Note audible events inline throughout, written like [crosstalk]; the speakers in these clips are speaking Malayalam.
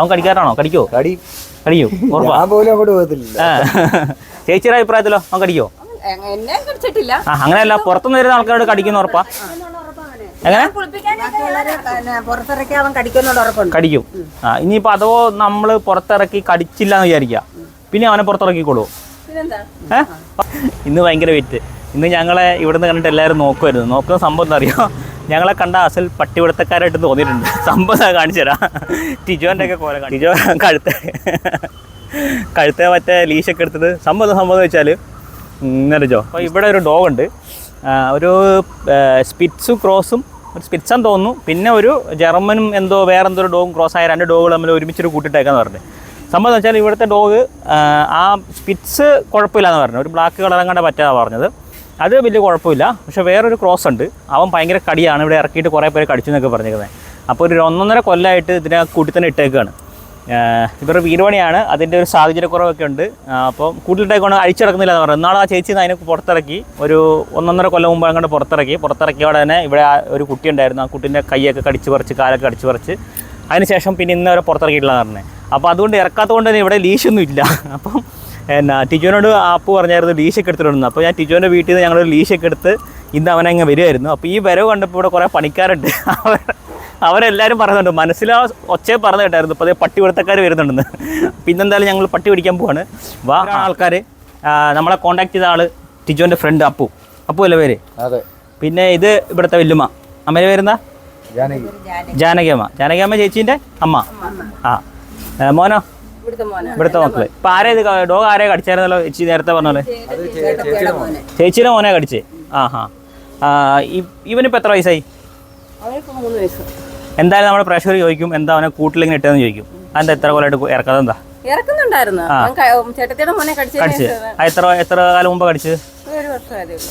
അവൻ കടിക്കാറാണോ കടിക്കോ? കടി. കടിക്കോ? ഉറപ്പാ. പോലും അങ്ങോട്ട് പോകത്തില്ല. ചേച്ചിയുടെ അഭിപ്രായത്തിലോ? അവൻ കടിക്കോ? എന്നെ കടിച്ചിട്ടില്ല. ആ അങ്ങനെയല്ല പുറത്തുനിന്ന് വരുന്ന ആൾക്കാരോട് കടിക്കുന്ന ഉറപ്പാ. എങ്ങനെ? പുറത്തിറക്കി അവൻ ഉറപ്പുണ്ട്. കടിക്കും. ആ ഇനിയിപ്പോ അഥവാ നമ്മൾ പുറത്തിറക്കി കടിച്ചില്ല എന്ന് വിചാരിക്കുക പിന്നെ അവനെ പുറത്തിറക്കിക്കോളൂ ഇന്ന് ഭയങ്കര വെയിറ്റ് ഇന്ന് ഞങ്ങളെ ഇവിടുന്ന് കണ്ടിട്ട് എല്ലാവരും നോക്കുമായിരുന്നു നോക്കുന്ന സംഭവം എന്താ അറിയോ? ഞങ്ങളെ കണ്ട അസൽ പട്ടിപിടുത്തക്കാരായിട്ട് തോന്നിയിട്ടുണ്ട്. സംഭവം കാണിച്ചു തരാം. ടിജോന്റെ ഒക്കെ കോല ടിജോ കഴുത്ത കഴുത്തെ മറ്റേ ലീശൊക്കെ എടുത്തത്. സംഭവം സംഭവം എന്ന് വെച്ചാൽ എന്നറിച്ചോ ജോ അപ്പോൾ ഇവിടെ ഒരു ഡോഗ് ഉണ്ട്. ഒരു സ്പിറ്റ്സും ക്രോസും ഒരു സ്പിറ്റ്സാന്ന് തോന്നുന്നു. പിന്നെ ഒരു ജർമ്മനും എന്തോ വേറെ എന്തോ ഒരു ഡോഗും ക്രോസ് ആയ രണ്ട് ഡോഗുകൾ തമ്മിൽ ഒരുമിച്ചൊരു കൂട്ടിട്ടേക്കാന്ന് പറഞ്ഞു. സംഭവം എന്ന് വെച്ചാൽ ഇവിടുത്തെ ഡോഗ് ആ സ്പിറ്റ്സ് കുഴപ്പമില്ലാന്ന് പറഞ്ഞു. ഒരു ബ്ലാക്ക് കളർ അങ്ങോട്ട് പറ്റാതെ പറഞ്ഞത്. അത് വലിയ കുഴപ്പമില്ല. പക്ഷേ വേറൊരു ക്രോസ് ഉണ്ട്. അവൻ ഭയങ്കര കടിയാണ്. ഇവിടെ ഇറക്കിയിട്ട് കുറേ പേര് കടിച്ചു എന്നൊക്കെ പറഞ്ഞിരിക്കുന്നത് അപ്പോൾ ഒരു ഒന്നൊന്നര കൊല്ലമായിട്ട് ഇതിനെ കൂട്ടി തന്നെ ഇട്ടേക്കാണ്. ഇവരുടെ വീടുപണിയാണ് അതിന്റെ ഒരു സാഹചര്യക്കുറവൊക്കെ ഉണ്ട്. അപ്പോൾ അപ്പം കൂട്ടിലിട്ടേക്കൊണ്ട് അഴിച്ചിറക്കുന്നില്ല എന്ന് പറഞ്ഞു നാളെ ആ ചേച്ചി അതിനെ പുറത്തിറക്കി. ഒരു ഒന്നൊന്നര കൊല്ലം മുമ്പ് അങ്ങോട്ട് പുറത്തിറക്കി. പുറത്തിറക്കിയോടെ തന്നെ ഇവിടെ ഒരു കുട്ടി ഉണ്ടായിരുന്നു. ആ കുട്ടീന്റെ കൈയൊക്കെ കടിച്ച് പറിച്ച് കാലൊക്കെ കടിച്ച് പറിച്ച്. അതിനുശേഷം പിന്നെ ഇന്നവരെ പുറത്തിറക്കിയിട്ടില്ല പുറത്തിറക്കിയിട്ടില്ല പറഞ്ഞത് അപ്പോൾ അതുകൊണ്ട് ഇറക്കാത്തത് കൊണ്ട് തന്നെ ഇവിടെ ലീശൊന്നും ഇല്ല അപ്പം എന്നാ ടിജോനോട് ആപ്പ് പറഞ്ഞായിരുന്നു ലീശൊക്കെ എടുത്തിട്ടുണ്ട് അപ്പോൾ ഞാൻ ടിജോന്റെ വീട്ടിൽ നിന്ന് ഞങ്ങളൊരു ലീശൊക്കെ എടുത്ത് ഇന്ന് അവനങ്ങ് വരുമായിരുന്നു അപ്പോൾ ഈ വരവ് കണ്ടപ്പോൾ ഇവിടെ കുറേ പണിക്കാരുണ്ട്. [laughs] അവർ അവരെല്ലാവരും പറയുന്നുണ്ട് മനസ്സിലാ ഒച്ചയെ പറഞ്ഞു കേട്ടായിരുന്നു. ഇപ്പോൾ അതേ പട്ടി പിടുത്തക്കാർ വരുന്നുണ്ടെന്ന്. പിന്നെന്തായാലും ഞങ്ങൾ പട്ടി പിടിക്കാൻ പോവാണ്. വാ ആൾക്കാർ നമ്മളെ കോൺടാക്ട് ചെയ്ത ആൾ ടിജോന്റെ ഫ്രണ്ട് അപ്പു. അപ്പു അല്ലേ പേര്? അതെ. പിന്നെ ഇത് ഇവിടുത്തെ വല്ലുമ്മ. അമ്മേ പേരെന്താ? ജാനകി. ജാനകിയമ്മ. ജാനകിയമ്മ ചേച്ചീന്റെ അമ്മ. ആ മോനോ? ഇവിടുത്തെ മക്കൾ. ഇപ്പൊ ആരേ ഇത് ഡോഗ് ആരെ കടിച്ചായിരുന്നല്ലോ ചേച്ചി നേരത്തെ പറഞ്ഞ പോലെ അത് ചേച്ചിയുടെ മോനെ. കടിച്ചേ? ആ ഹാ ഇവനിപ്പോ എത്ര വയസ്സായി? എന്തായാലും നമ്മുടെ പ്രേക്ഷകർ ചോദിക്കും എന്താ അവനെ കൂട്ടിലിങ്ങനെ ഇട്ടതെന്ന് ചോദിക്കും. അതെന്താ എത്ര കൊല്ലായിട്ട് ഇറക്കാതെ എന്താ? ഇറക്കുന്നുണ്ടായിരുന്നു. ചേട്ടത്തിയുടെ എത്ര എത്ര കാലം മുമ്പ്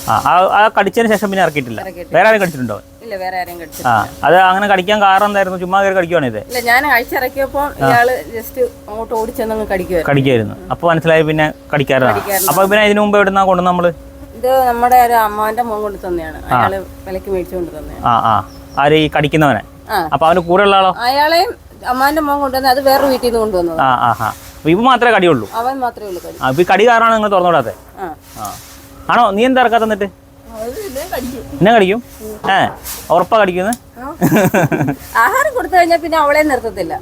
ആ കടിച്ചതിന് ശേഷം പിന്നെ ഇറക്കിയിട്ടില്ല. വേറെ ആരും കടിച്ചിട്ടുണ്ടോ? ഇല്ല വേറെ ആരും കടിച്ചിട്ടില്ല. അത് അങ്ങനെ കടിക്കാൻ കാരണം എന്തായിരുന്നു? ചുമ്മാ കയറി കടിക്കുവാണ് ഇത്? ഇല്ല ഞാൻ അഴിച്ചിറക്കിയപ്പോ ഇയാൾ ജസ്റ്റ് അങ്ങോട്ട് കടിക്കായിരുന്നു അപ്പോൾ മനസ്സിലായി പിന്നെ കടിക്കാറാണ്. അപ്പോൾ പിന്നെ ഇതിനു മുമ്പ് എവിടുന്നാ കൊണ്ട് നമ്മൾ? ഇത് നമ്മുടെ ഒരു അമ്മാന്റെ മോൻ കൊണ്ട് തന്നെയാണ്. അയാൾ വിലക്ക് മേടിച്ചുകൊണ്ട് തന്നെ ആ ആ. ആര് ഈ കടിക്കുന്നവനെ? അപ്പൊ അവന് കൂടെ ഉള്ള ആളോ? അയാളെയും അമ്മാന്റെ മോൻ കൊണ്ടുവന്നത് അത് വേറെ വീട്ടിൽ നിന്ന് കൊണ്ടുവന്നത്. ആ ആ ആ. അപ്പോൾ ഇവ മാത്രമേ കടിയുള്ളൂ? അവൻ മാത്രമേ ഉള്ളൂ കടി. ആ ഇപ്പൊ ഈ കടി കാരണമാണ് നിങ്ങൾ തുറന്നു വിടാത്തെ ആ. ആ. ആണോ? നീ എന്താ ഇറക്കാത്ത എന്നിട്ട്? എന്നെ കടിക്കും? ഏ ഉറപ്പാ കടിക്കുന്നത് ആഹാരം കൊടുത്തു കഴിഞ്ഞാൽ പിന്നെ അവളെ നിർത്തത്തില്ല.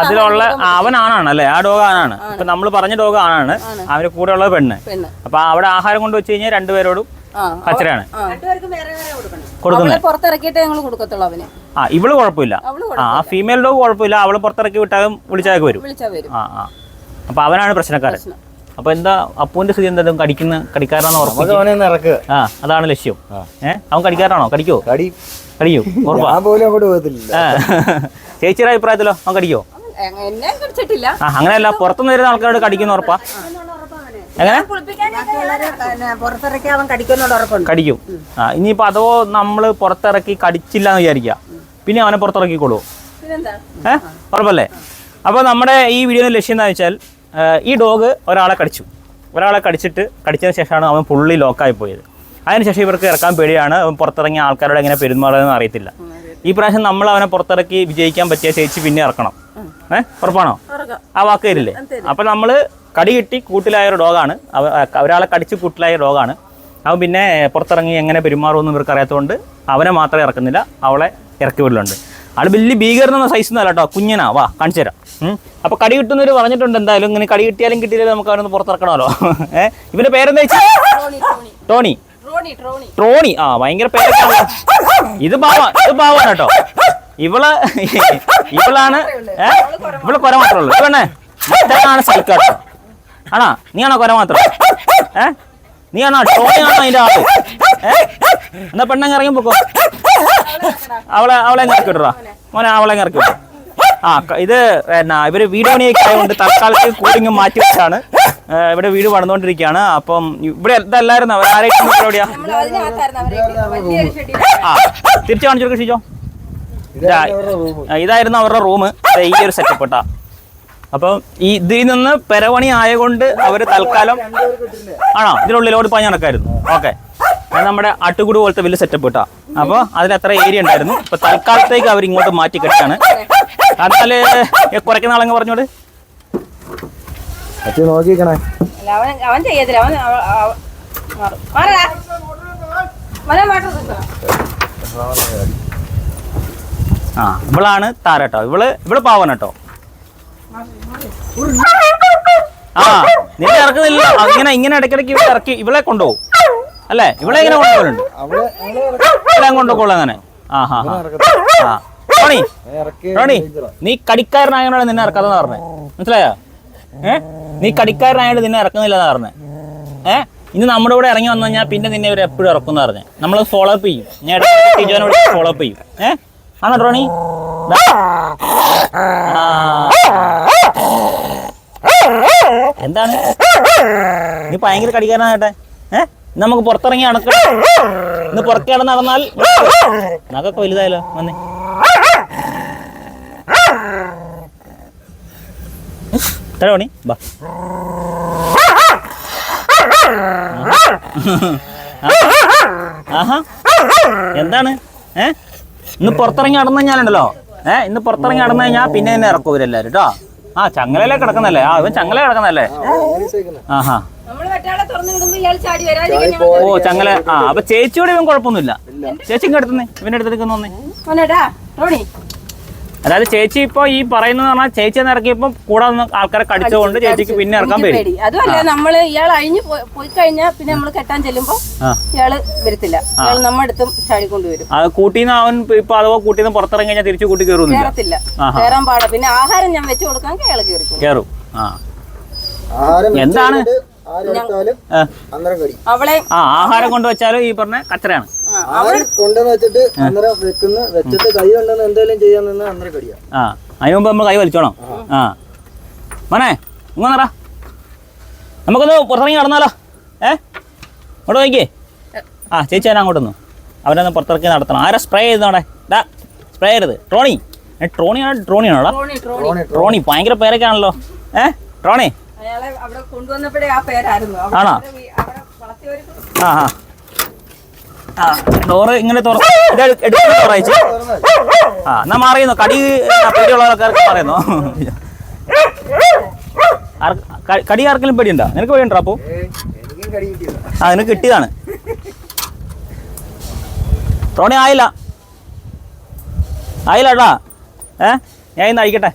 അതിലുള്ള അവൻ ആണാണ് അല്ലേ? ആ ഡോഗ് ആണാണ്. ഇപ്പൊ നമ്മൾ പറഞ്ഞ ഡോഗ് ആണാണ്. അവന്റെ കൂടെ ഉള്ളത് പെണ്ണ്. പെണ്ണ്. അപ്പൊ അവിടെ ആഹാരം കൊണ്ട് വെച്ച് കഴിഞ്ഞാൽ രണ്ടുപേരോടും കച്ചറയാണ്. കൊടുക്കുന്നത് അവളെ പുറത്തിറക്കിയിട്ടേ ഞങ്ങൾ കൊടുക്കത്തുള്ളൂ അവന്. ആ ഇവൾ കുഴപ്പമില്ല. ആ ഫീമെയിൽ ഡോഗ് കുഴപ്പമില്ല. അവൾ പുറത്തിറക്കി വിട്ടാലും വിളിച്ചാൽ വരും. വിളിച്ചാ വരും. ആ ആ. അപ്പൊ അവനാണ് പ്രശ്നക്കാരൻ. അപ്പൊ എന്താ അപ്പുവിന്റെ സ്ഥിതി എന്താ? കടിക്കുന്ന കടിക്കാരനാണോ നമുക്ക് ഉറപ്പിച്ചു അവനെ ഇറക്കുക. ആ അതാണ് ലക്ഷ്യം. ഏഹ് അവൻ കടിക്കാരനാണോ? കടിക്കോ കടി. കടിക്കോ. ചേച്ചിയുടെ അഭിപ്രായത്തിലോ? അവൻ കടിക്കോ എന്നെ കടിച്ചിട്ടില്ല. ആ അങ്ങനെയല്ല. പുറത്തുനിന്ന് വരുന്ന ആൾക്കാരോട് കടിക്കുന്ന ഉറപ്പാ. കടിക്കും. ആ ഇനിയിപ്പോ അതോ നമ്മൾ പുറത്തിറക്കി കടിച്ചില്ല എന്ന് വിചാരിക്കുക പിന്നെ അവനെ പുറത്തിറക്കിക്കോളൂ. പിന്നെന്താ? ഏ? ഉറപ്പല്ലേ? അപ്പോൾ നമ്മുടെ ഈ വീഡിയോയുടെ ലക്ഷ്യം എന്താ വെച്ചാൽ ഈ ഡോഗ് ഒരാളെ കടിച്ചു. ഒരാളെ കടിച്ചിട്ട് കടിച്ചതിന് ശേഷമാണ് അവൻ പുള്ളി ലോക്കായി പോയത്. അതിനുശേഷം ഇവർക്ക് ഇറക്കാൻ പേടിയാണ്. അവൻ പുറത്തിറങ്ങിയ ആൾക്കാരോട് എങ്ങനെ പെരുമാറുന്നതെന്ന് അറിയത്തില്ല. ഈ പ്രാവശ്യം നമ്മൾ അവനെ പുറത്തിറക്കി വിജയിക്കാൻ പറ്റിയ ചേച്ചി പിന്നെ ഇറക്കണം. ഏ? ഉറപ്പാണോ? ആ വാക്ക് തരില്ലേ അപ്പൊ നമ്മൾ കടി കിട്ടി കൂട്ടിലായ ഒരു ഡോഗാണ്. ഒരാളെ കടിച്ച് കൂട്ടിലായ ഡോഗാണ്. അവൻ പിന്നെ പുറത്തിറങ്ങി എങ്ങനെ പെരുമാറുമെന്ന് ഇവർക്ക് അറിയാത്തതുകൊണ്ട് അവനെ മാത്രമേ ഇറക്കുന്നില്ല അവളെ ഇറക്കി വിടലുണ്ട്. ആൾ വലിയ ഭീകരനെന്ന സൈസ് ഒന്നല്ല കേട്ടോ കുഞ്ഞനാ വാ കാണിച്ചു തരാം. അപ്പോൾ കടി കിട്ടുന്നവർ പറഞ്ഞിട്ടുണ്ട് എന്തായാലും ഇങ്ങനെ കടി കിട്ടിയാലും കിട്ടിയാലും നമുക്ക് അവനൊന്ന് പുറത്തിറക്കണമല്ലോ. ഏഹ് ഇവന്റെ പേരെന്താ ടോണി ടോണി ട്രോണി ആ ഭയങ്കര പേരൊക്കെ ഇത് പാവാ ഇത് പാവാണ് കേട്ടോ ഇവൾ ഇവളാണ് ഇവൾ കൊര മാത്രമേ ഉള്ളൂ. ഇവണ്ണേ മറ്റേതാണ് നീ ആണോ? നീയാണോ കൊര മാത്രം? ഏ? നീയാണോ? ടോണിയാണോ അതിന്റെ ആൾ? ഏ? എന്നാ പെണ്ണങ്ങ് ഇറങ്ങി പോക്കോ? അവളെ അവളെ ഇറക്കി വിടറാ. മോനെ അവളെ ഇറക്കി വിട്ടു ആ ഇത് എന്നാ ഇവർ വീട് പണിയൊക്കെ ആയതുകൊണ്ട് തൽക്കാലത്ത് കൂടിങ് മാറ്റി വെച്ചാണ് ഇവിടെ വീട് പണിതുകൊണ്ടിരിക്കുകയാണ് അപ്പം ഇവിടെ ഇതല്ലായിരുന്നു? അവർ ആരെയും എവിടെയാ നമ്മൾ അതിനകത്തായിരുന്നു അവരെ വലിയൊരു ഷെഡിയിൽ ആ തിരിച്ചു കാണിച്ചു കൊടുക്ക് ഷിജോ ഇതാണ് അവരുടെ റൂം ആ, ഇതായിരുന്നു അവരുടെ റൂം ഈ ഒരു സെറ്റപ്പ് കേട്ടാ അപ്പം ഈ ഇതിൽ നിന്ന് പെരവണി ആയതുകൊണ്ട് അവർ തൽക്കാലം ആണോ? ഇതിനുള്ളിലോട് പഞ്ഞ നടക്കായിരുന്നു. ഓക്കെ. നമ്മുടെ അട്ടുകുടി പോലത്തെ വലിയ സെറ്റപ്പ് കേട്ടാ അപ്പോൾ അതിൽ അത്ര ഏരിയ ഉണ്ടായിരുന്നു. ഇപ്പൊ തൽക്കാലത്തേക്ക് അവർ ഇങ്ങോട്ട് മാറ്റി കെട്ടാണ്. എന്നാൽ കുറയ്ക്കുന്ന ആളങ്ങ് പറഞ്ഞോട്? അവൻ അവൻ ചെയ്യത്തില്ല. അവൻ മാറും. മാറടാ. മോനെ മാറ്റം തൂക്ക്. ആ ഇവളാണ് താര കേട്ടോ ഇവൾ ഇവൾ പാവന കേട്ടോ ആ നിന്നെ ഇറക്കുന്നില്ല അങ്ങനെ ഇങ്ങനെ ഇടയ്ക്കിടയ്ക്ക് ഇവിടെ ഇറക്കി ഇവളെ കൊണ്ടുപോകും. അല്ലേ? ഇവളെ ഇങ്ങനെ കൊണ്ടുപോകലുണ്ട്. ഇവളെ കൊണ്ടുപോകുള്ളൂ അങ്ങനെ. ആ ഹാ റോണി ടോണി നീ കടിക്കാരനായോണ്ടാണ് നിന്നെ ഇറക്കാതെന്ന് പറഞ്ഞേ. മനസ്സിലായോ? ഏ? നീ കടിക്കാരനായോണ്ട് നിന്നെ ഇറക്കുന്നില്ലെന്ന് പറഞ്ഞേ. ഏ? ഇന്ന് നമ്മുടെ കൂടെ ഇറങ്ങി വന്നു കഴിഞ്ഞാൽ പിന്നെ നിന്നെ ഇവർ എപ്പോഴും ഇറക്കും എന്ന് പറഞ്ഞേ. നമ്മൾ ഫോളോ അപ്പ് ചെയ്യും. ഞാൻ ഫോളോ അപ്പ് ചെയ്യും. ഏ? ആണോ Droni? എന്താണ്? നീ ഭയങ്കര കടിക്കാരനാകട്ടെ ഏഹ് നമുക്ക് പുറത്തിറങ്ങി നടക്ക ഇന്ന് പുറത്ത് കിടന്ന് നടന്നാൽ നഖൊക്കെ വലുതായല്ലോ. വന്നേ. തടവണി ബാ ആഹാ. എന്താണ്? ഏ? ഇന്ന് പുറത്തിറങ്ങി നടന്നു കഴിഞ്ഞാലുണ്ടല്ലോ ഏഹ് ഇന്ന് പുറത്തിറങ്ങി നടന്നു കഴിഞ്ഞാൽ പിന്നെ എന്നെ ഇറക്കും ഇവരെല്ലാവരും കേട്ടോ ആ ചങ്ങലയിലേ കിടക്കുന്നല്ലേ ആ ഇവൻ ചങ്ങല കിടക്കുന്നല്ലേ ആഹാ. ഓ ചങ്ങല. ആ അപ്പൊ ചേച്ചിയോട് ഇവൻ കുഴപ്പമൊന്നുമില്ല. ചേച്ചി കിടത്തുന്നേ. എടുത്തുന്നേ ഇവന്റെ റോണി. അതായത് ചേച്ചി ഇപ്പൊ ഈ പറയുന്നത് പറഞ്ഞാൽ ചേച്ചി എന്ന് ഇറക്കിയപ്പോ കൂടെ ആൾക്കാരെ കടിച്ചുകൊണ്ട് ചേച്ചിക്ക് പിന്നെ ഇറക്കാൻ പേടി. അതുമല്ല നമ്മൾ ഇയാൾ അഴിഞ്ഞു പോയി- കഴിഞ്ഞാൽ പിന്നെ നമ്മൾ കെട്ടാൻ ചെല്ലുമ്പോ ഇയാൾ വരത്തില്ല. ഇയാൾ നമ്മുടെ അടുത്തും ചാടിക്കൊണ്ടുവരും അത് കൂട്ടിന്ന് അവൻ ഇപ്പൊ അഥവാ കൂട്ടിന്ന് പുറത്തിറങ്ങി കഴിഞ്ഞാൽ തിരിച്ചു കൂട്ടി കയറും കേറത്തില്ല. കയറാൻ കേറാൻ പാടാ. പിന്നെ ആഹാരം ഞാൻ വെച്ചു കൊടുക്കാൻ അയാൾ കയറും എന്താണ്? അവളെ ആ ആഹാരം കൊണ്ട് വെച്ചാലും ഈ പറഞ്ഞ കച്ചറയാണ്. കൊണ്ടുവന്ന് വെച്ചിട്ട് അന്നേരം വെക്കുന്ന. വെച്ചിട്ട് കൈ കൊണ്ടുവന്ന് എന്തെങ്കിലും ചെയ്യാൻ നിന്ന് അന്നേരം കടിയാ ആ അതിന് മുമ്പ് നമ്മൾ കൈ വലിച്ചോണം. ആ. മോനെ ഇങ്ങോന്നറ നമുക്കൊന്ന് പുറത്തിറങ്ങി നടന്നാലോ? ഏ? ഇങ്ങോട്ട് നോക്കിയേ ആ ചേച്ചി ഞാൻ അങ്ങോട്ടൊന്നു. അവനൊന്ന് പുറത്തിറക്കി നടത്തണം. ആരാ സ്പ്രേ ചെയ്തോടെ ഡാ സ്പ്രേ ചെയ്യരുത്. ട്രോണി. ട്രോണിയാണോ ട്രോണിയാണോടാ ട്രോണി. ട്രോണി ട്രോണി. ട്രോണി ഭയങ്കര പേരൊക്കെ ആണല്ലോ. ഏ ട്രോണി. അയാളെ അവിടെ കൊണ്ടുവന്നപ്പോഴേ ആ പേരായിരുന്നു. ആണോ? ആ ആ. ഡോറ് ഇങ്ങനെ ആ എന്നാ മാറിയുന്നു? കടി ആ, പേടിയുള്ളവരൊക്കെ പറയുന്നു? ആർക്ക് കടി ആർക്കെങ്കിലും പേടിയുണ്ടോ? നിനക്ക് പേടിയുണ്ടോ അപ്പോ? ആ നിനക്ക് കിട്ടിയതാണ്. ടോണി ആയില്ല. ആയില്ല കേട്ടാ ഏ? ഞാൻ ഇന്ന് അഴിക്കട്ടെ.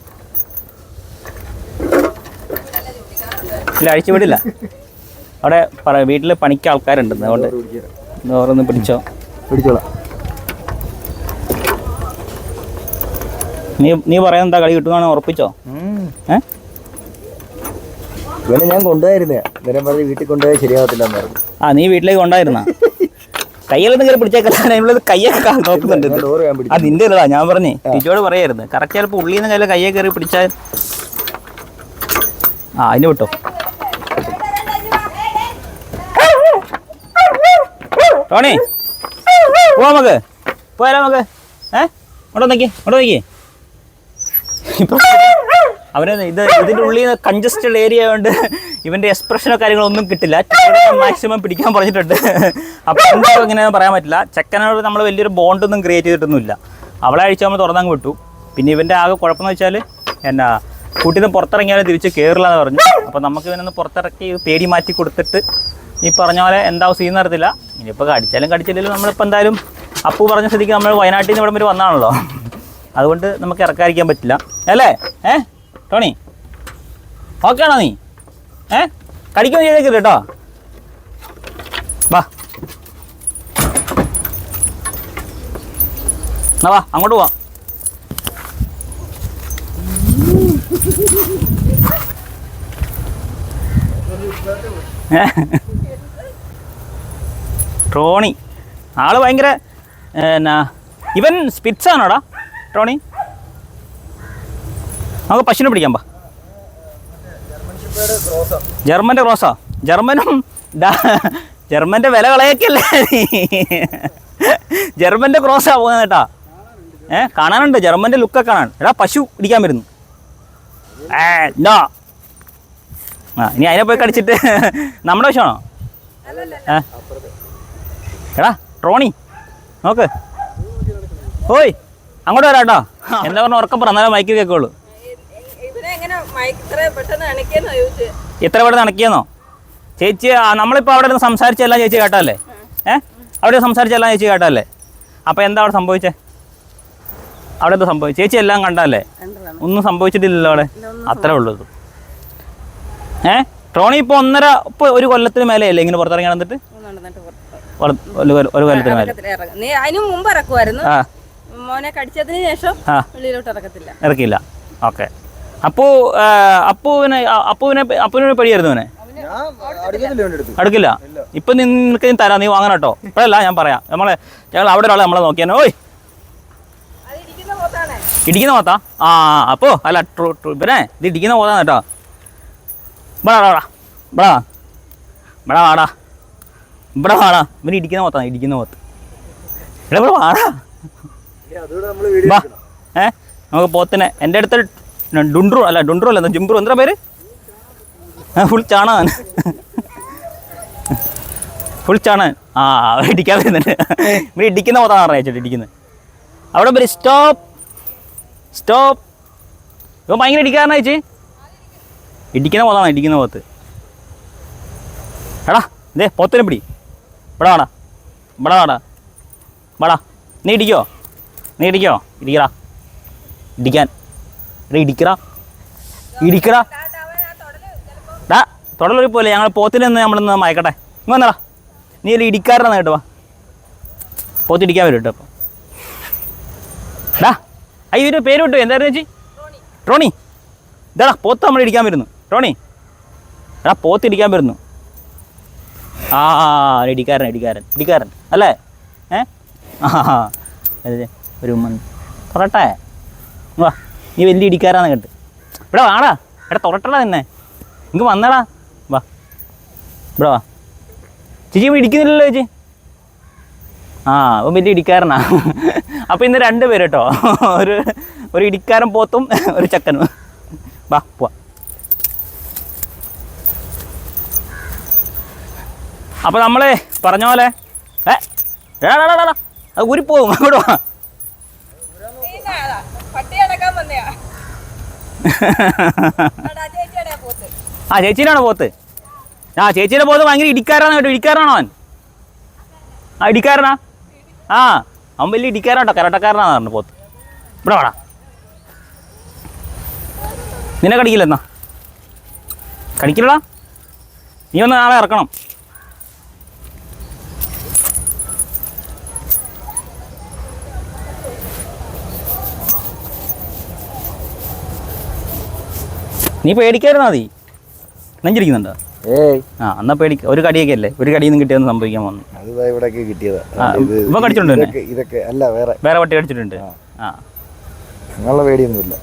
ഇല്ല അഴിച്ചു വിടില്ല. അവിടെ പറ വീട്ടിൽ പണിക്ക് ആൾക്കാരുണ്ട്. അതുകൊണ്ട് ഓരോന്ന് പിടിച്ചോ. പിടിച്ചോളാം. നീ നീ പറയാൻ എന്താ കളി കിട്ടുവാണ്? ഉറപ്പിച്ചോ? ഏ? ഇവനെ ഞാൻ കൊണ്ടുപോയിരുന്നേ. ഇവനെ പറഞ്ഞ് വീട്ടിൽ കൊണ്ടുപോയാൽ ശരിയാവത്തില്ല എന്ന് പറഞ്ഞു. ആ നീ വീട്ടിലേക്ക് കൊണ്ടായിരുന്ന കയ്യിലൊന്നും കയറി പിടിച്ചേക്കല്ല ഇവിടെ കയ്യൊക്കെ നോക്കുന്നുണ്ട് ആ നിന്റെ ഞാൻ പറഞ്ഞേ. ടീച്ചോട് പറയായിരുന്നു. കറക്റ്റ് ചിലപ്പോൾ ഉള്ളിൽ നിന്ന് കയ്യിൽ കയ്യെ കയറി പിടിച്ചാൽ ആ അതിന് വിട്ടോ. ടോണി പോവാ നമുക്ക്. പോയാലോ നമുക്ക്. ഏ? ഇങ്ങോട്ട് നോക്കി ഇങ്ങോട്ട് നോക്കി അവരെ ഇത് ഇതിന്റെ ഉള്ളിൽ നിന്ന് കൺജസ്റ്റഡ് ഏരിയ ആയതുകൊണ്ട് ഇവന്റെ എക്സ്പ്രഷനോ കാര്യങ്ങളോ ഒന്നും കിട്ടില്ല. മാക്സിമം പിടിക്കാൻ പറഞ്ഞിട്ടുണ്ട്. അപ്പോൾ എന്താ ഇങ്ങനെയൊന്നും പറയാൻ പറ്റില്ല. ചെക്കനോട് നമ്മൾ വലിയൊരു ബോണ്ടൊന്നും ക്രിയേറ്റ് ചെയ്തിട്ടൊന്നുമില്ല. അവളെ അഴിച്ച് നമ്മൾ തുറന്നങ്ങ് വിട്ടു. പിന്നെ ഇവന്റെ ആകെ കുഴപ്പമെന്ന് വെച്ചാൽ എന്നാ കൂട്ടിന്ന് പുറത്തിറങ്ങിയാലും തിരിച്ച് കയറില്ല എന്ന് പറഞ്ഞു. അപ്പോൾ നമുക്ക് ഇവനൊന്ന് പുറത്തിറക്കി പേടി മാറ്റി കൊടുത്തിട്ട് ഈ പറഞ്ഞ പോലെ എന്താവും സീൻ നടത്തില്ല ഇനിയിപ്പോൾ കടിച്ചാലും കടിച്ചില്ലെങ്കിലും നമ്മളിപ്പോൾ എന്തായാലും അപ്പു പറഞ്ഞ സ്ഥിതിക്ക് നമ്മൾ വയനാട്ടിൽ നിന്ന് ഇവിടം വരെ വന്നാണല്ലോ. അതുകൊണ്ട് നമുക്ക് ഇറക്കാതിരിക്കാൻ പറ്റില്ല. അല്ലേ? ഏ? ടോണി? ഓക്കെ ആണോ നീ? ഏ? കടിക്കുകയും ചെയ്തേക്കില്ല കേട്ടോ. വാ. എന്നാ വാ അങ്ങോട്ട് പോവാം. ഏ? ട്രോണി ആൾ ഭയങ്കര എന്നാ ഇവൻ സ്പിറ്റ്സ് ആണോടാ ട്രോണി നമുക്ക് പശുവിനെ പിടിക്കാം പാ. ജർമ്മന്റെ ക്രോസാ ജർമ്മനും ജർമ്മന്റെ വില കളയൊക്കെയല്ലേ? ജർമ്മന്റെ ക്രോസാ പോകുന്നത് കേട്ടാ. ഏ കാണാനുണ്ട് ജർമ്മന്റെ ലുക്കൊക്കെ കാണാൻ. എടാ പശു പിടിക്കാൻ വരുന്നു. ഏ ആ ഇനി അതിനെ പോയി കടിച്ചിട്ട് നമ്മുടെ വശമാണോ എടാ ട്രോണി നോക്ക്. ഓയ് അങ്ങോട്ട് വരാട്ടോ എന്താ പറഞ്ഞ ഉറക്കം പറ മൈക്കിൽ മൈക്ക് കേൾക്കുള്ളൂ. ഇത്ര പെട്ടെന്ന് അണക്കിയെന്നോ ചേച്ചി നമ്മളിപ്പോൾ അവിടെ നിന്ന് സംസാരിച്ചെല്ലാം ചേച്ചി കേട്ടല്ലേ ഏ? അവിടെ സംസാരിച്ചെല്ലാം ചേച്ചി കേട്ടല്ലേ അപ്പോൾ എന്താ അവിടെ സംഭവിച്ചേ? അവിടെ എന്താ സംഭവിച്ചു? ചേച്ചി എല്ലാം കണ്ടല്ലേ ഒന്നും സംഭവിച്ചിട്ടില്ലല്ലോ അവിടെ? അത്രേ ഉള്ളൂ. ഏ? ട്രോണി ഇപ്പോൾ ഒന്നര ഇപ്പോൾ ഒരു കൊല്ലത്തിന് മേലെയല്ലേ ഇങ്ങനെ പുറത്തിറങ്ങി നടന്നിട്ട്? ഒരു- ഒരു കൊല്ല- ഒരു കൊല്ലത്തിന് മേലെ. നീ അതിന് മുമ്പ് ഇറക്കുമായിരുന്നു ആ. മോനെ കടിച്ചതിന് ശേഷം ആ. വെളിയിലോട്ട് ഇറക്കത്തില്ല. ഇറക്കിയില്ല. ഓക്കെ. അപ്പൂ ആ, അപ്പുവിനെ ആ, അപ്പുവിനെ അപ്പുവിനെ പേടിയായിരുന്നു അവനെ? ഞാൻ അടുക്കത്തില്ല അടുക്കില്ല? ഇപ്പൊ നിനക്ക് ഞാൻ തരാം. നീ വാങ്ങണം കേട്ടോ. ഇപ്പഴല്ല ഞാൻ പറയാം. നമ്മളെ ഞങ്ങൾ അവിടെ ഒരാളെ നമ്മളെ നോക്കിയാൽ ഓയ്! അത് ഇരിക്കുന്ന പോത്താണേ. ഇടിക്കുന്ന പോത്താ? ആ അപ്പോ അല്ല ട്രൂ ട്രൂ ഇവനെ ഇത് ഇടിക്കുന്ന പോത്താന്ന് കേട്ടോ. ഇവിടെ വാടാ. ഇവിടെ വാ. ഇവിടെ വാടാ. ഇവിടെ വാടാ. ഇവന് ഇടിക്കുന്ന പോത്താ ഇടിക്കുന്ന പോത്ത്. ഇവിടെ ഇവിടെ വാടാ. വാ. ഏ നമുക്ക് പോത്തിനെ എന്റെ അടുത്ത് ഡുണ്ട്രു അല്ല ഡുണ്ട്രു അല്ല എന്താ ജുംബ്രു എന്താ പേര്? ഫുൾ ചാണകൻ. ഫുൾ ചാണകൻ. ആ ഇടിക്കാൻ വരുന്നുണ്ട്. ഇവിടെ ഇടിക്കുന്ന പോത്താണ് പറഞ്ഞിട്ട് ഇടിക്കുന്നത്. അവിടെ പേര് സ്റ്റോപ്പ്. സ്റ്റോപ്പ്. ഇപ്പൊ ഭയങ്കര ഇടിക്കാരനാ ചേച്ചി. ഇടിക്കുന്ന പോത്താണ് ഇടിക്കുന്ന പോത്ത്? എടാ ഇതേ പോത്തിനെ പിടി. ഇവിടെ വേണ ഇവിടെ. വേണ ഇവിടെ നീ ഇടിക്കോ? നീ ഇടിക്കോ? ഇടിക്കടാ. ഇടിക്കാൻ. ഇടിക്കടാ. ഇടിക്കടാ. ഡാ തുടലൊരു പോലെ. ഞങ്ങൾ പോത്തിൽ നിന്ന് നമ്മളിന്ന് മയക്കട്ടെ. ഇങ്ങ് വന്നടാ. നീ അല്ല ഇടിക്കാരനാണ് കേട്ടോ വാ. പോത്ത് ഇടിക്കാൻ വരും കേട്ടോ ഡാ അയ്യോ ഇതിന്റെ പേര് വിട്ടു? എന്തായിരുന്നു ചേച്ചി? റോണി. ഇതാടാ പോത്ത് നമ്മൾ ഇടിക്കാൻ വരുന്നു. റോണി. എടാ പോത്ത് ഇടിക്കാൻ വരുന്നു. ആ ഇടിക്കാരൻ ഇടിക്കാരൻ ഇടിക്കാരൻ അല്ലേ? ഏ? ആ അതെ ഒരു തുറട്ടെ വാ നീ വലിയ ഇടിക്കാരാന്ന് കേട്ട് ഇവിടെ വാടാ. ഇവിടെ തുറട്ടടാ നിന്നെ. ഇങ്ങ് വന്നടാ. വാ. ഇവിടെ വാ. ചേച്ചി ഇപ്പൊ ഇടിക്കുന്നില്ലല്ലോ ചേച്ചി. ആ അപ്പം വലിയ ഇടിക്കാരനാ. അപ്പം ഇന്ന് രണ്ട് പേര് കേട്ടോ. ഒരു ഒരു ഇടിക്കാരൻ പോത്തും ഒരു ചക്കനും. വാ പോവാ. അപ്പോൾ നമ്മളെ പറഞ്ഞ പോലെ ഏ എടാ, എടാ, എടാ, എടാ, അത് ഊരിപ്പോവും അങ്ങോട്ട് വാ. ചേച്ചിയുടെ ആ ചേച്ചീനാണോ പോത്ത്? ആ ചേച്ചീന്റെ പോത്ത് ഭയങ്കര ഇടിക്കാരാണ് കേട്ടോ ഇടിക്കാരനാണോ അവൻ? ആ ഇടിക്കാരനാ? ആ അവൻ വലിയ ഇടിക്കാരാട്ടോ കരട്ടക്കാരനാണ് പറഞ്ഞു പോത്ത്. ഇവിടെ വാടാ. നിന്നെ കടിക്കില്ല എന്നാ കടിക്കില്ലടാ? നീ ഒന്ന് നാളെ ഇറക്കണം. നീ പേടിക്കായിരുന്നാ മതി. നെഞ്ചിരിക്കുന്നുണ്ടോ ഏയ്. ആ എന്നാ പേടി ഒരു കടിയൊക്കെ അല്ലേ ഒരു കടിയൊന്നും കിട്ടിയെന്ന് കിട്ടിയൊന്നും സംഭവിക്കാൻ വന്നു ഇപ്പൊ കിട്ടിയതാ. ഇവ കടിച്ചിട്ടുണ്ട് ഇതൊക്കെ- അല്ല വേറെ. വേറെ പട്ടി കടിച്ചിട്ടുണ്ട്. ആ. നിങ്ങളുടെ പേടിയൊന്നുമില്ല.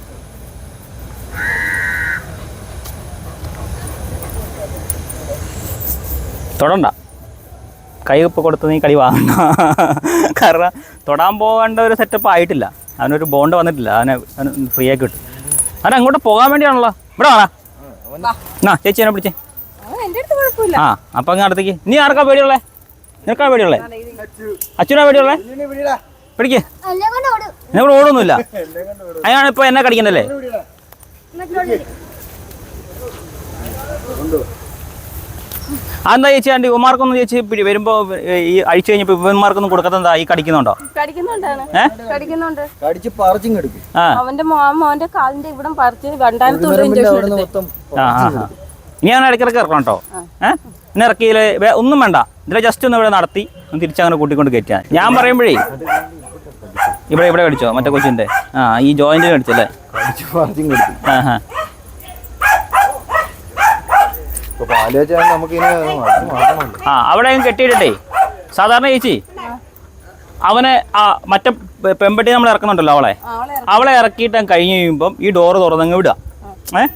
തൊടണ്ട. കൈ കൊടുത്ത് നീ കളി വാങ്ങണ്ട. കാരണം തൊടാൻ പോകേണ്ട ഒരു സെറ്റപ്പ് ആയിട്ടില്ല. അവനൊരു ബോണ്ട് വന്നിട്ടില്ല. അവനെ അവന് ഫ്രീ ആക്കി കിട്ടും അവൻ അങ്ങോട്ട് പോകാൻ വേണ്ടിയാണല്ലോ. ഇവിടെ വാടാ. എന്നാ ചേച്ചി എന്നെ പിടിച്ചേ. ആ അപ്പൊ അങ്ങ് അടുത്തേക്ക്. നീ ആർക്കാ പേടിയുള്ളേ? നിനക്കാ പേടിയുള്ളേ? അച്ഛനാ പേടിയുള്ളേ? പിടിക്കേ. എന്നോട് ഓടൊന്നുമില്ല. [laughs] അയാൾ ഇപ്പൊ എന്നെ കടിക്കണ്ടല്ലേ? അതെന്താ ചേച്ചി? ആണ്ടി ഇവന്മാർക്കൊന്നും ചേച്ചി വരുമ്പോ ഈ അഴിച്ചു കഴിഞ്ഞപ്പോ ഇവന്മാർക്കൊന്നും കൊടുക്കാത്തെന്താ ഈ കടിക്കുന്നുണ്ടോ? അവന്റെ മോന്റെ കാലിന്റെ ഇവിടം പറിച്ച് രണ്ടായിരത്തി. ഇനി ഞാൻ ഇടയ്ക്കിടയ്ക്ക് ഇറക്കണം കേട്ടോ. ഏഹ് ഇനി ഇറക്കിയിൽ ഒന്നും വേണ്ട. ഇതിലെ ജസ്റ്റ് ഒന്ന് ഇവിടെ നടത്തി ഒന്ന് തിരിച്ചങ്ങനെ കൂട്ടിക്കൊണ്ട് കയറ്റാൻ ഞാൻ പറയുമ്പോഴേ ഇവിടെ ഇവിടെ കടിച്ചോ? മറ്റേ കൊച്ചിന്റെ. ആ ഈ ജോയിന്റ് കടിച്ചല്ലേ? ആ. ആ അവിടെ അങ്ങ് കെട്ടിയിട്ടേ സാധാരണ ചേച്ചി അവനെ ആ മറ്റേ പെമ്പട്ടി പെൺപെട്ടി നമ്മൾ ഇറക്കുന്നുണ്ടല്ലോ അവളെ. അവളെ ഇറക്കിയിട്ട് അങ്ങ് കഴിഞ്ഞ് കഴിയുമ്പം ഈ ഡോറ് തുറന്നങ്ങ് വിടുക. ഏഹ്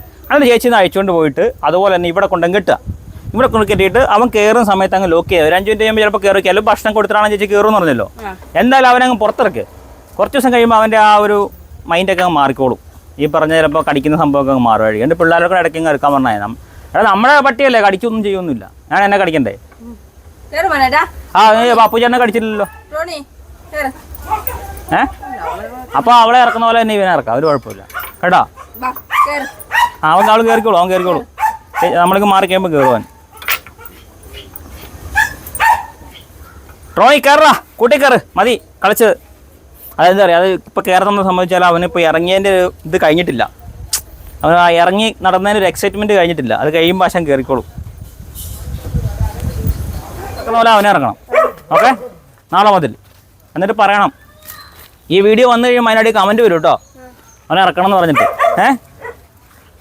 ചേച്ചി നിന്ന് അയച്ചുകൊണ്ട് പോയിട്ട് അതുപോലെ തന്നെ ഇവിടെ കൊണ്ടങ്ങ് കെട്ടുക. ഇവിടെ കൊണ്ട് കെട്ടിയിട്ട് അവൻ കയറുന്ന സമയത്ത് അങ്ങ് ലോക്ക് ചെയ്യുക. ഒരു അഞ്ച് മിനിറ്റ് കഴിയുമ്പോൾ ചിലപ്പോൾ കയറി ചിലപ്പോൾ ഭക്ഷണം കൊടുത്തിട്ടാണ് ചേച്ചി കയറുമെന്ന് പറഞ്ഞല്ലോ. എന്തായാലും അവനങ്ങ് പുറത്തിറക്ക്. കുറച്ച് ദിവസം കഴിയുമ്പോൾ അവന്റെ ആ ഒരു മൈൻഡൊക്കെ അങ്ങ് മാറിക്കോളും. ഈ പറഞ്ഞ ചിലപ്പോൾ കടിക്കുന്ന സംഭവമൊക്കെ അങ്ങ് മാറുമായിരിക്കും. എന്റെ പിള്ളേരൊക്കെ ഇടയ്ക്ക് അങ്ങ് എടുക്കാൻ പറഞ്ഞാൽ എടാ നമ്മളെ പട്ടിയല്ലേ കടിച്ചൊന്നും ചെയ്യൊന്നുമില്ല. ഞാൻ എന്നെ കടിക്കണ്ടേ? ആ ബാപ്പു ചേട്ടനെ കടിച്ചില്ലല്ലോ. ഏ? അപ്പോൾ അവളെ ഇറക്കുന്ന പോലെ തന്നെ ഇവനെ ഇറക്കാം ഒരു കുഴപ്പമില്ല. കേട്ടോ. ആ, അവൻ അവൾ കയറിക്കോളൂ അവൻ കയറിക്കോളൂ ഏ, നമ്മൾക്ക് മാറി കഴിയുമ്പോൾ കയറുവാൻ ട്രോണി കയറാ കൂട്ടി കയറ് മതി കളിച്ചത് അതെന്താ പറയുക അത് ഇപ്പോൾ കയറുന്നത് സംബന്ധിച്ചാൽ അവനിപ്പോൾ ഇറങ്ങിയതിന്റെ ഇത് കഴിഞ്ഞിട്ടില്ല. അവൻ ആ ഇറങ്ങി നടന്നതിന് ഒരു എക്സൈറ്റ്മെന്റ് കഴിഞ്ഞിട്ടില്ല. അത് കഴിയുമ്പോൾ ആശം കയറിക്കോളും പോലെ അവനെ ഇറങ്ങണം. ഓക്കെ? നാളെ മുതൽ. എന്നിട്ട് പറയണം. ഈ വീഡിയോ വന്നു കഴിയുമ്പോൾ അതിനടി കമന്റ് വരും കേട്ടോ. അവനെ ഇറക്കണം എന്ന് പറഞ്ഞിട്ട്. ഏഹ്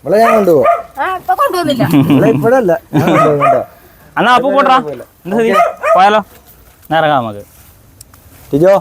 ഇവിടെ ഞാൻ കൊണ്ടുപോകും എന്നാ അപ്പൊ പോട്ടാ എന്താ പോയാലോ. എന്നാ ഇറങ്ങാം നമുക്ക്. ടിജോ?